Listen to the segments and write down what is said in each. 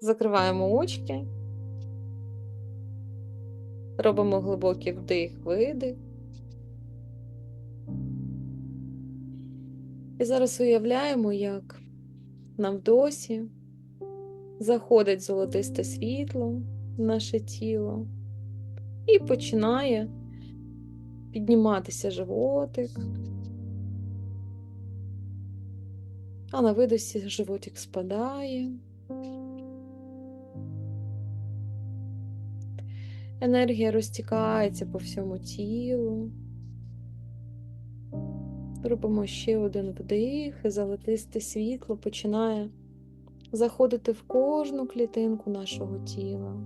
Закриваємо очки. Робимо глибокий вдих, видих. І зараз уявляємо, як на вдосі заходить золотисте світло в наше тіло і починає підніматися животик. А на видосі животик спадає. Енергія розтікається по всьому тілу. Робимо ще один вдих, і золотисте світло починає заходити в кожну клітинку нашого тіла.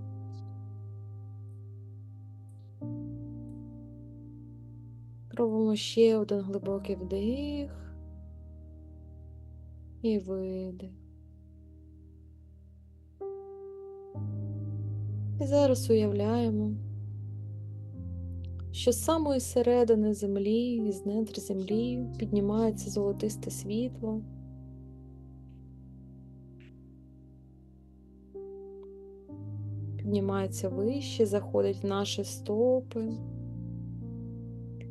Робимо ще один глибокий вдих і видих. І зараз уявляємо, що з самої середини землі, з недр землі піднімається золотисте світло. Піднімається вище, заходить в наші стопи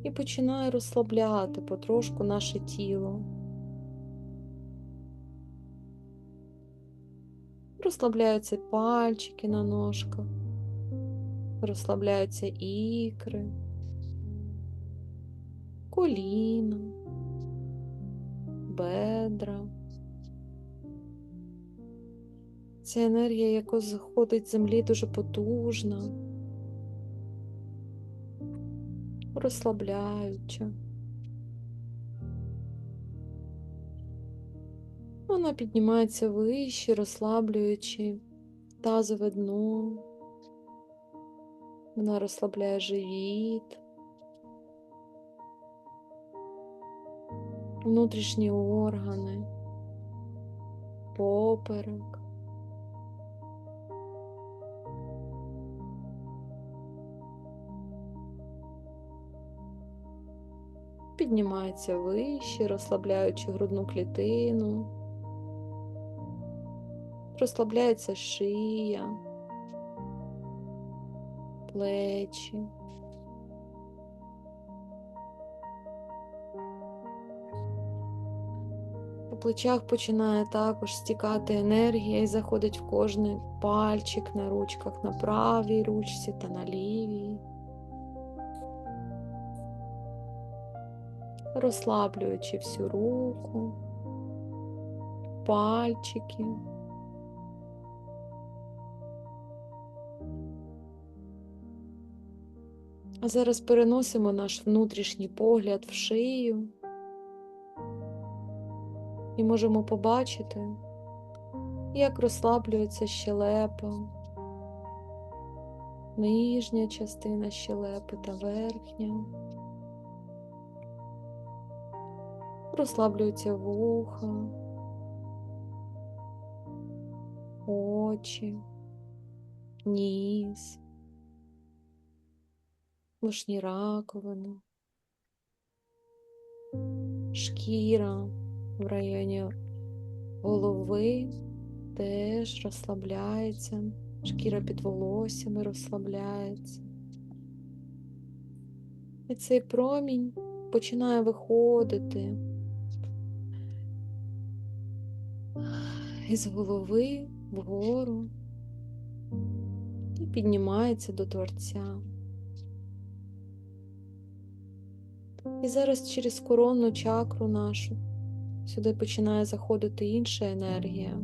і починає розслабляти потрошку наше тіло. Розслабляються пальчики на ножках, розслабляються ікри, коліна, бедра. Ця енергія, яка заходить з землі, дуже потужна, розслабляюча. Вона піднімається вище, розслаблюючи тазове дно. Вона розслабляє живіт, внутрішні органи, поперек. Піднімається вище, розслабляючи грудну клітину. Розслабляється шия, плечі. По плечах починає також стікати енергія і заходить в кожний пальчик на ручках на правій ручці та на лівій. Розслаблюючи всю руку, пальчики. А зараз переносимо наш внутрішній погляд в шию і можемо побачити, як розслаблюється щелепа, нижня частина щелепи та верхня. Розслаблюються вуха, очі, ніс вушні раковини, шкіра в районі голови теж розслабляється, шкіра під волоссями розслабляється. І цей промінь починає виходити із голови вгору і піднімається до Творця. І зараз через коронну чакру нашу сюди починає заходити інша енергія,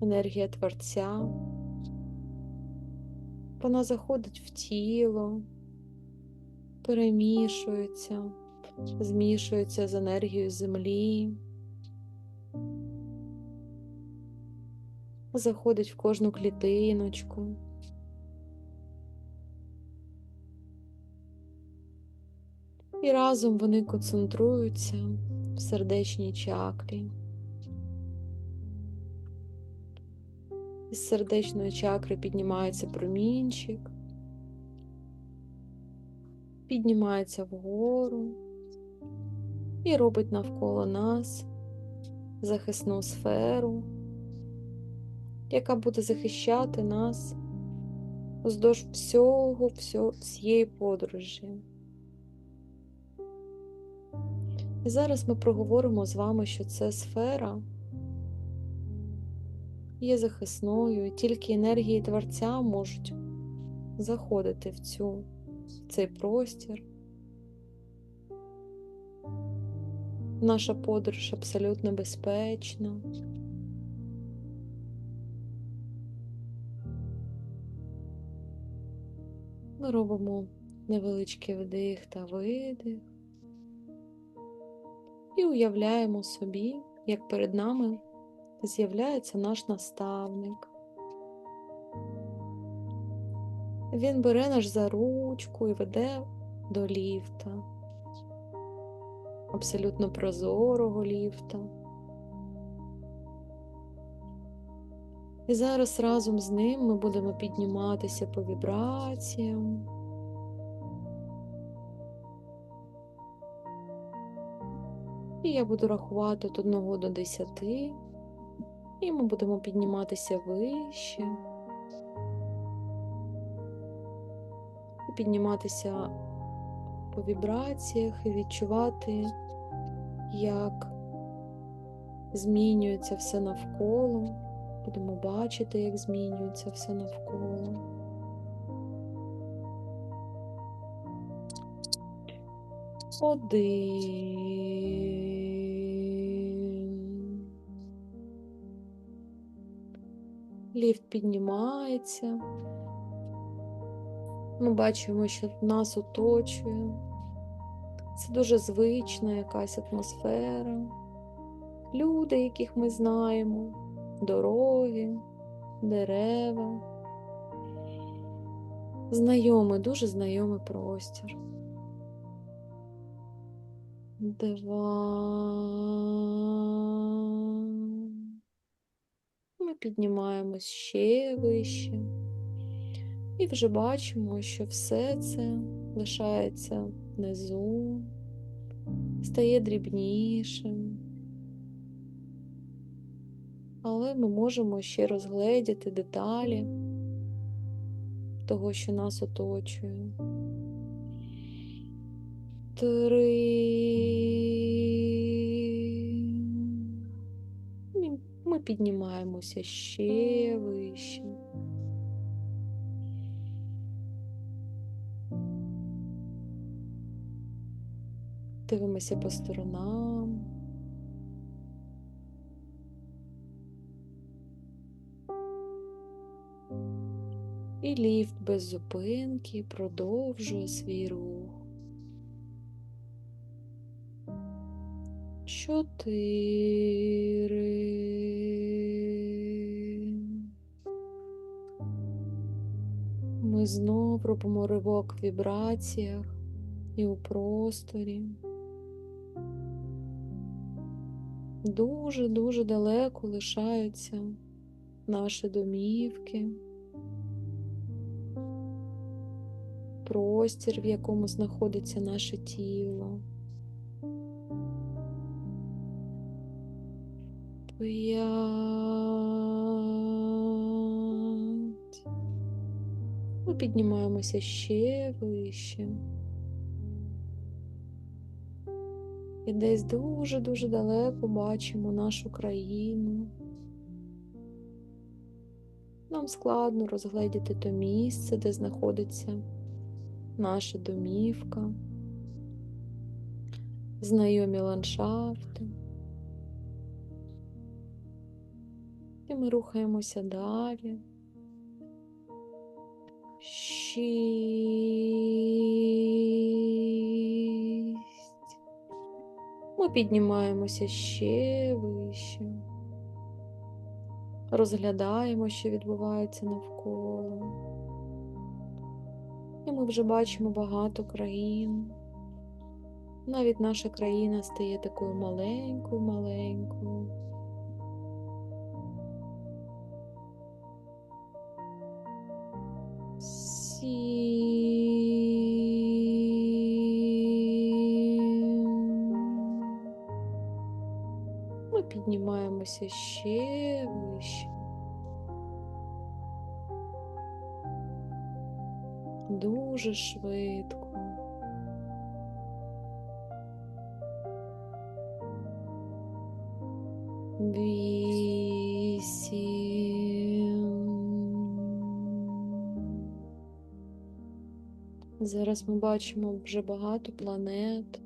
енергія Творця. Вона заходить в тіло, перемішується, змішується з енергією землі, заходить в кожну клітиночку. І разом вони концентруються в сердечній чакрі. Із сердечної чакри піднімається промінчик, піднімається вгору і робить навколо нас захисну сферу, яка буде захищати нас вздовж всього, всього всієї подорожі. І зараз ми проговоримо з вами, що ця сфера є захисною, і тільки енергії Творця можуть заходити в цю, в цей простір. Наша подорож абсолютно безпечна. Ми робимо невеличкий вдих та видих і уявляємо собі, як перед нами з'являється наш наставник. Він бере наш за ручку і веде до ліфта, абсолютно прозорого ліфта. І зараз разом з ним ми будемо підніматися по вібраціям. І я буду рахувати від 1 до 10, і ми будемо підніматися вище. І підніматися по вібраціях і відчувати, як змінюється все навколо. Будемо бачити, як змінюється все навколо. Один. Ліфт піднімається. Ми бачимо, що нас оточує. Це дуже звична якась атмосфера. Люди, яких ми знаємо, дороги, дерева. Знайомий, дуже знайомий простір. Диван. Піднімаємось ще вище. І вже бачимо, що все це лишається внизу, стає дрібнішим. Але ми можемо ще розгледіти деталі того, що нас оточує. Три. Ми піднімаємося ще вище. Дивимося по сторонам. І ліфт без зупинки продовжує свій рух. Чотири. Ми знов робимо ривок в вібраціях і у просторі. Дуже-дуже далеко лишаються наші домівки, простір, в якому знаходиться наше тіло. П'ять. Ми піднімаємося ще вище. І десь дуже-дуже далеко бачимо нашу країну. Нам складно розгледіти то місце, де знаходиться наша домівка, знайомі ландшафти. І ми рухаємося далі. Шість. Ми піднімаємося ще вище. Розглядаємо, що відбувається навколо. І ми вже бачимо багато країн. Навіть наша країна стає такою маленькою, один. Мы поднимаемся еще выше. Дуже швидко. Вісім. Зараз ми бачимо вже багато планет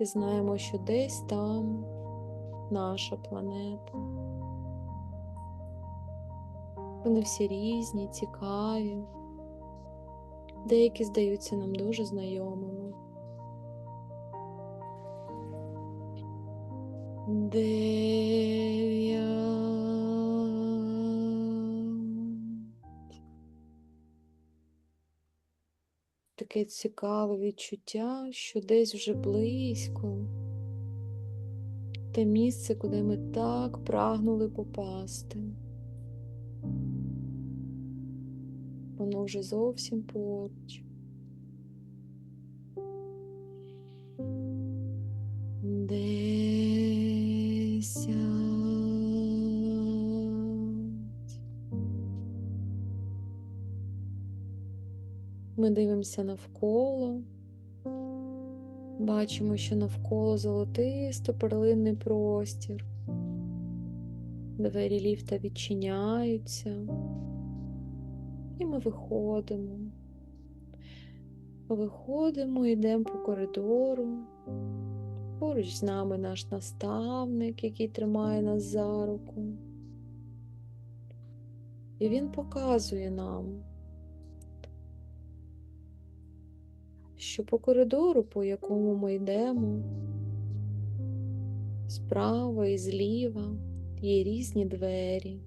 і знаємо, що десь там наша планета. Вони всі різні, цікаві, деякі здаються нам дуже знайомими. Дев'ять. Таке цікаве відчуття, що десь вже близько те місце, куди ми так прагнули попасти. Воно вже зовсім поруч. Десять. Ми дивимося навколо, бачимо, що навколо золотисто перлинний простір, двері ліфта відчиняються, і ми виходимо. Виходимо, йдемо по коридору. Поруч з нами наш наставник, який тримає нас за руку. І він показує нам, що по коридору, по якому ми йдемо, справа і зліва є різні двері.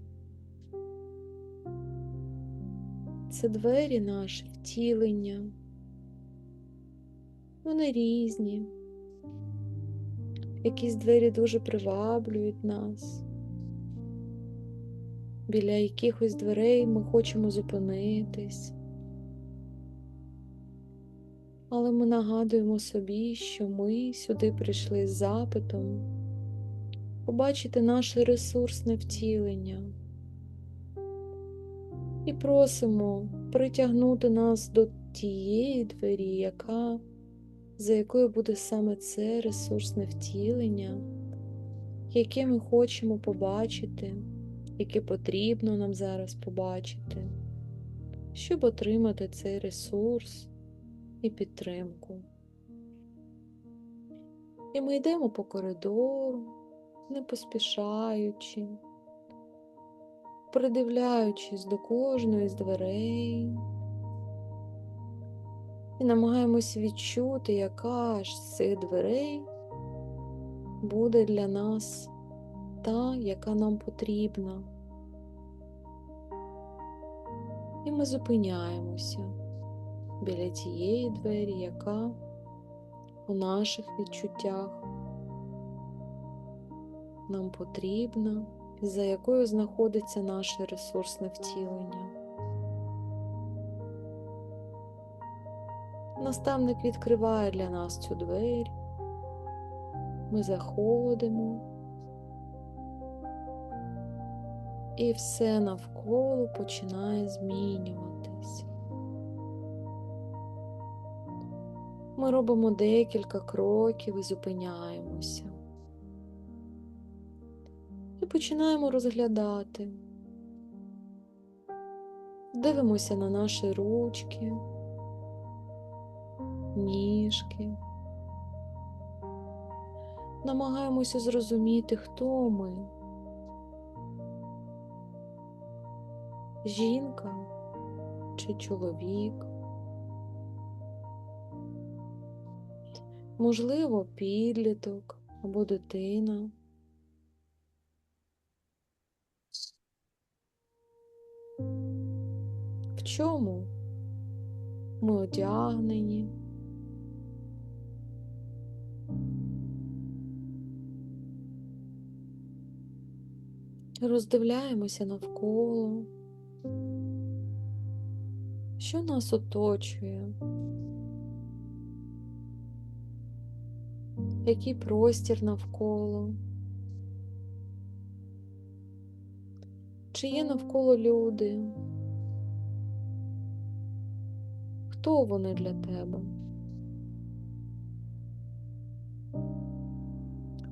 Це двері наше втілення. Вони різні. Якісь двері дуже приваблюють нас. Біля якихось дверей ми хочемо зупинитись. Але ми нагадуємо собі, що ми сюди прийшли з запитом побачити наше ресурсне втілення. І просимо притягнути нас до тієї двері, яка за якою буде саме це ресурсне втілення, яке ми хочемо побачити, яке потрібно нам зараз побачити, щоб отримати цей ресурс і підтримку. І ми йдемо по коридору, не поспішаючи, придивляючись до кожної з дверей і намагаємось відчути, яка ж з цих дверей буде для нас та, яка нам потрібна. І ми зупиняємося біля тієї двері, яка у наших відчуттях нам потрібна, за якою знаходиться наше ресурсне втілення. Наставник відкриває для нас цю двері, ми заходимо, і все навколо починає змінюватись. Ми робимо декілька кроків і зупиняємося. І починаємо розглядати. Дивимося на наші ручки ніжки. Намагаємося зрозуміти, хто ми. Жінка чи чоловік. Можливо, підліток або дитина. В чому ми одягнені? Роздивляємося навколо, що нас оточує, який простір навколо, чи є навколо люди, Хто вони для тебе?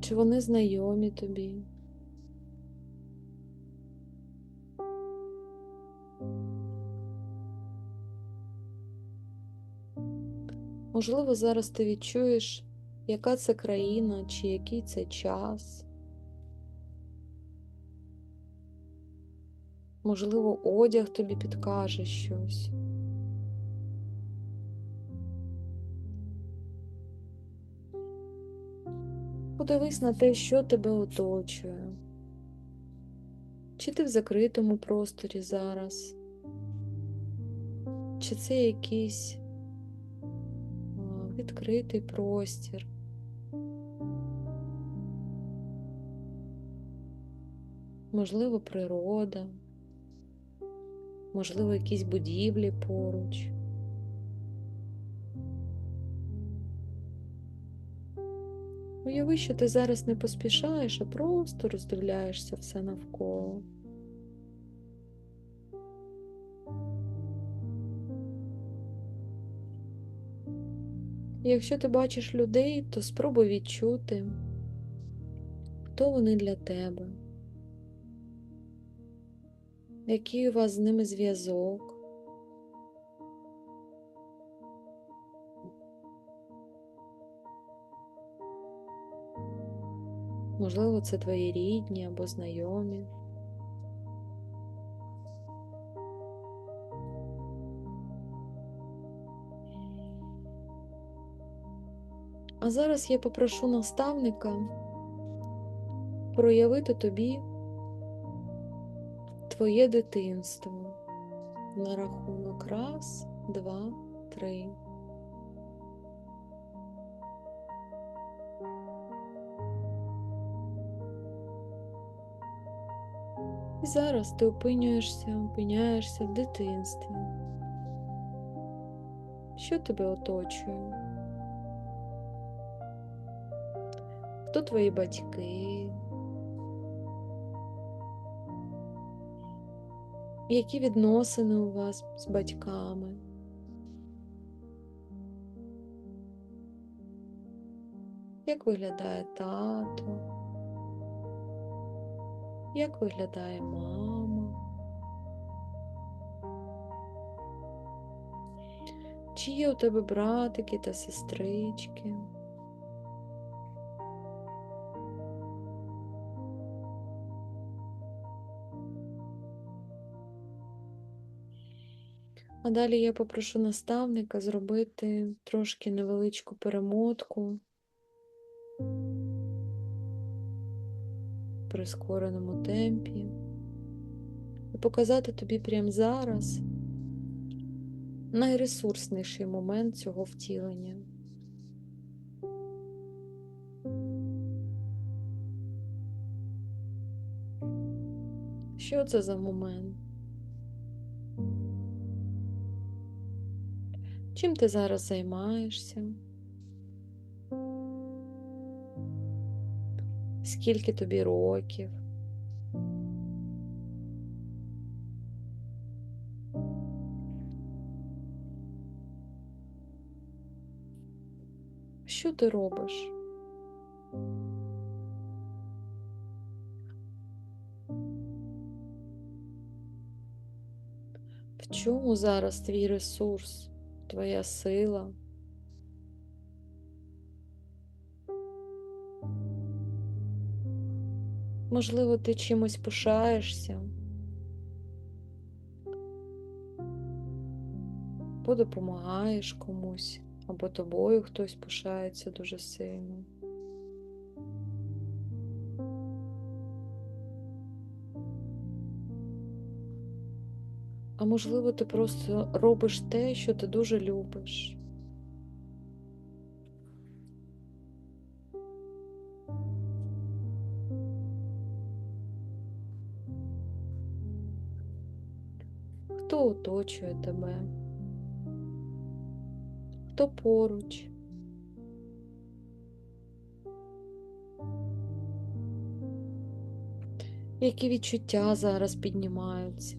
Чи вони знайомі тобі? Можливо, зараз ти відчуєш, яка це країна, чи який це час. Можливо, одяг тобі підкаже щось. Подивись на те, що тебе оточує. Чи ти в закритому просторі зараз? Чи це якийсь відкритий простір? Можливо, природа, можливо, якісь будівлі поруч. Уяви, що ти зараз не поспішаєш, а просто роздивляєшся все навколо. Якщо ти бачиш людей, то спробуй відчути, хто вони для тебе, який у вас з ними зв'язок. Можливо, це твої рідні або знайомі. А зараз я попрошу наставника проявити тобі твоє дитинство на рахунок раз, два, три. І зараз ти опинюєшся, опиняєшся в дитинстві. Що тебе оточує? Хто твої батьки? Які відносини у вас з батьками? Як виглядає тато? Як виглядає мама? Чи є у тебе братики та сестрички? А далі я попрошу наставника зробити трошки невеличку перемотку в прискореному темпі і показати тобі прямо зараз найресурсніший момент цього втілення. Що це за момент? Чим ти зараз займаєшся? Скільки тобі років? Що ти робиш? В чому зараз твій ресурс? Твоя сила. Можливо, ти чимось пишаєшся, або допомагаєш комусь, або тобою хтось пишається дуже сильно. А можливо, ти просто робиш те, що ти дуже любиш. Хто оточує тебе? Хто поруч? Які відчуття зараз піднімаються?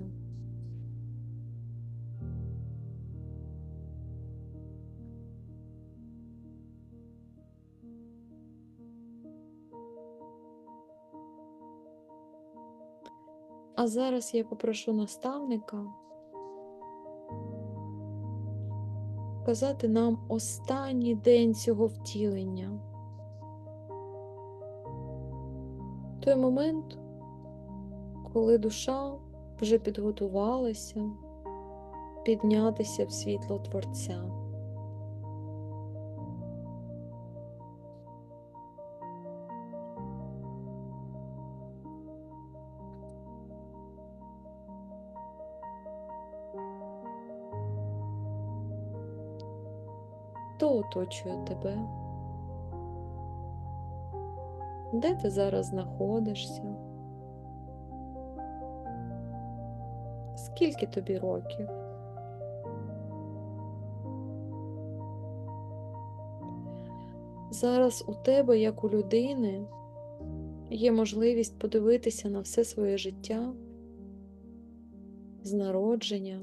А зараз я попрошу наставника казати нам останній день цього втілення. Той момент, коли душа вже підготувалася піднятися в світло Творця. Оточує тебе? Де ти зараз знаходишся? Скільки тобі років? Зараз у тебе, як у людини, є можливість подивитися на все своє життя з народження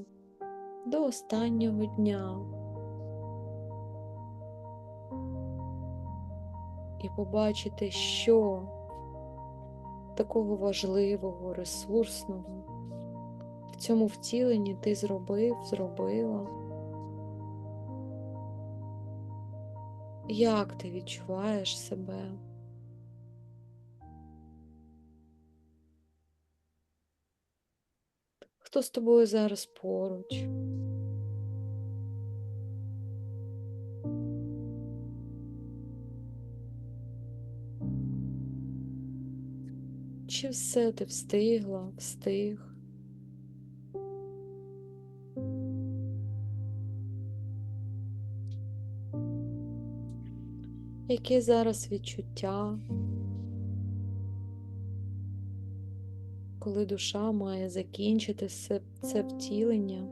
до останнього дня і побачити, що такого важливого, ресурсного в цьому втіленні ти зробив, зробила. Як ти відчуваєш себе? Хто з тобою зараз поруч? Чи все ти встигла, встиг? Яке зараз відчуття, коли душа має закінчити це втілення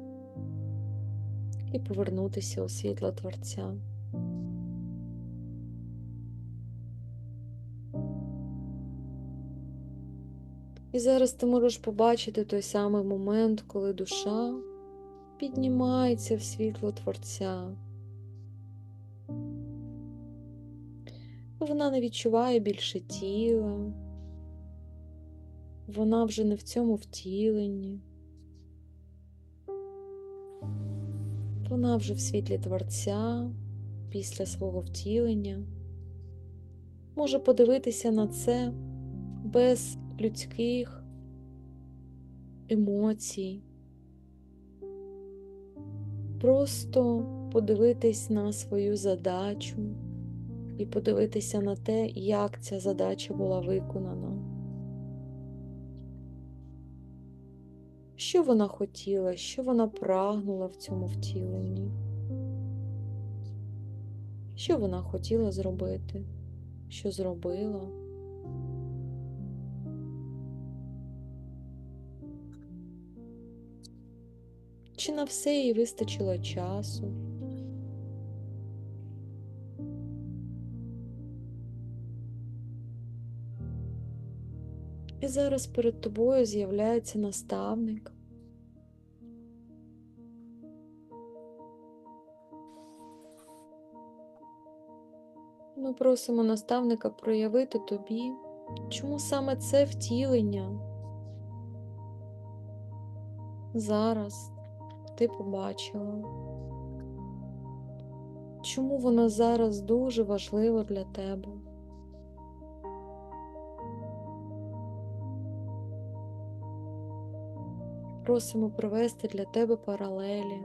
і повернутися у світло Творця? І зараз ти можеш побачити той самий момент, коли душа піднімається в світло Творця. Вона не відчуває більше тіла, вона вже не в цьому втіленні, вона вже в світлі Творця після свого втілення. Може подивитися на це без людських емоцій, просто подивитись на свою задачу і подивитися на те, як ця задача була виконана. Що вона хотіла, що вона прагнула в цьому втіленні? Що вона хотіла зробити, що зробила? Чи на все їй вистачило часу? І зараз перед тобою з'являється наставник. Ми просимо наставника проявити тобі, чому саме це втілення. Зараз ти побачила, чому воно зараз дуже важливо для тебе. Просимо провести для тебе паралелі.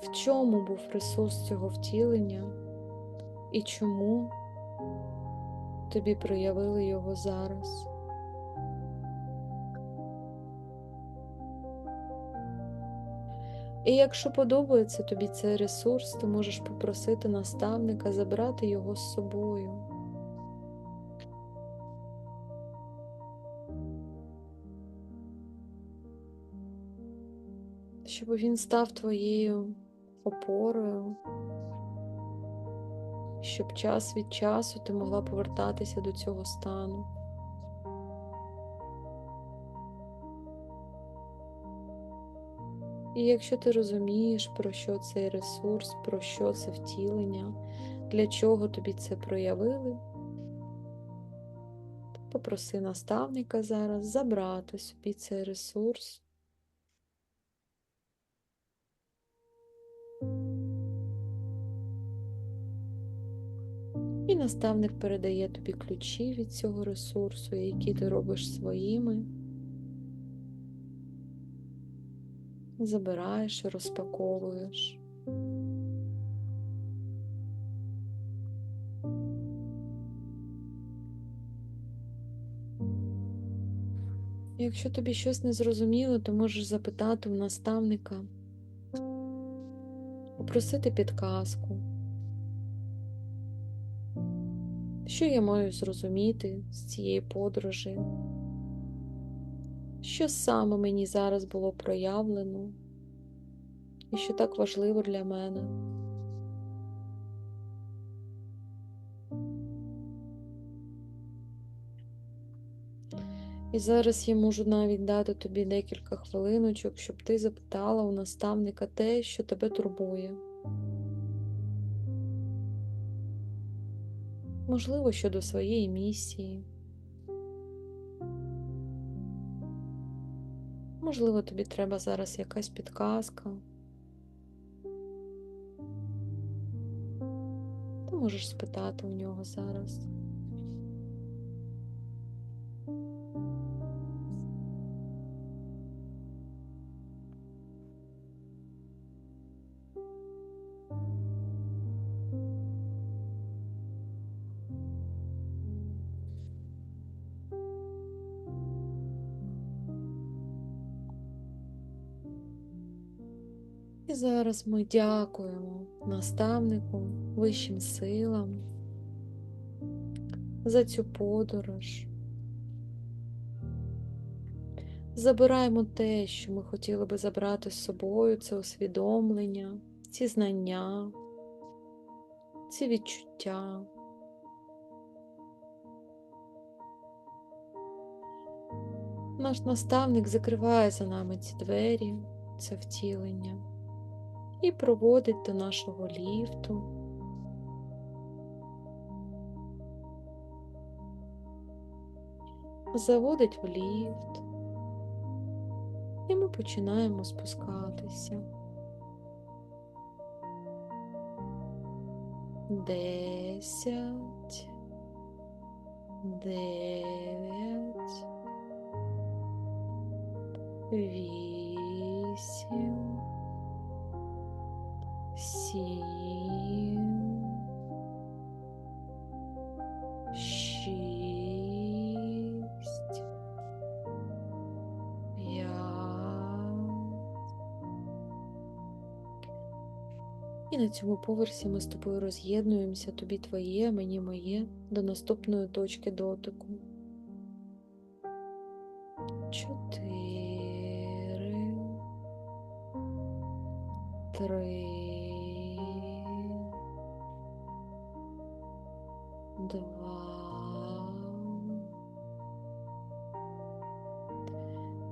В чому був ресурс цього втілення і чому тобі проявили його зараз? І якщо подобається тобі цей ресурс, ти можеш попросити наставника забрати його з собою. Щоб він став твоєю опорою, щоб час від часу ти могла повертатися до цього стану. І якщо ти розумієш, про що цей ресурс, про що це втілення, для чого тобі це проявили. Попроси наставника зараз забрати собі цей ресурс. І наставник передає тобі ключі від цього ресурсу, які ти робиш своїми. Забираєш і розпаковуєш. Якщо тобі щось не зрозуміло, то можеш запитати у наставника, попросити підказку. Що я маю зрозуміти з цієї подорожі? Що саме мені зараз було проявлено, і що так важливо для мене? І зараз я можу навіть дати тобі декілька хвилиночок, щоб ти запитала у наставника те, що тебе турбує. Можливо, щодо своєї місії. Можливо, тобі треба зараз якась підказка. Ти можеш спитати у нього зараз. І зараз ми дякуємо наставнику, вищим силам за цю подорож. Забираємо те, що ми хотіли би забрати з собою, це усвідомлення, ці знання, ці відчуття. Наш наставник закриває за нами ці двері, це втілення і проводить до нашого ліфту. Заводить в ліфт, і ми починаємо спускатися. Десять, дев'ять, вісім, сім. І на цьому поверсі ми з тобою роз'єднуємося, тобі твоє, мені моє, до наступної точки дотику. Чотири, три, два.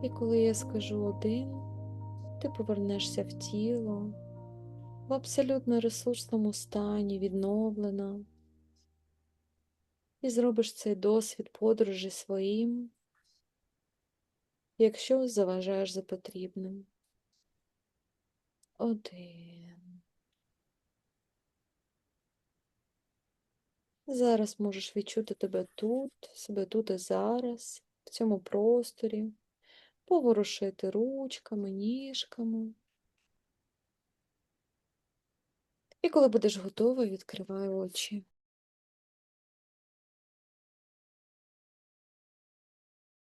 І коли я скажу один, ти повернешся в тіло в абсолютно ресурсному стані, відновлена, і зробиш цей досвід подорожі своїм, якщо заважаєш за потрібним. Один. Зараз можеш відчути тебе тут, себе тут і зараз, в цьому просторі, поворушити ручками, ніжками. І коли будеш готова, відкривай очі.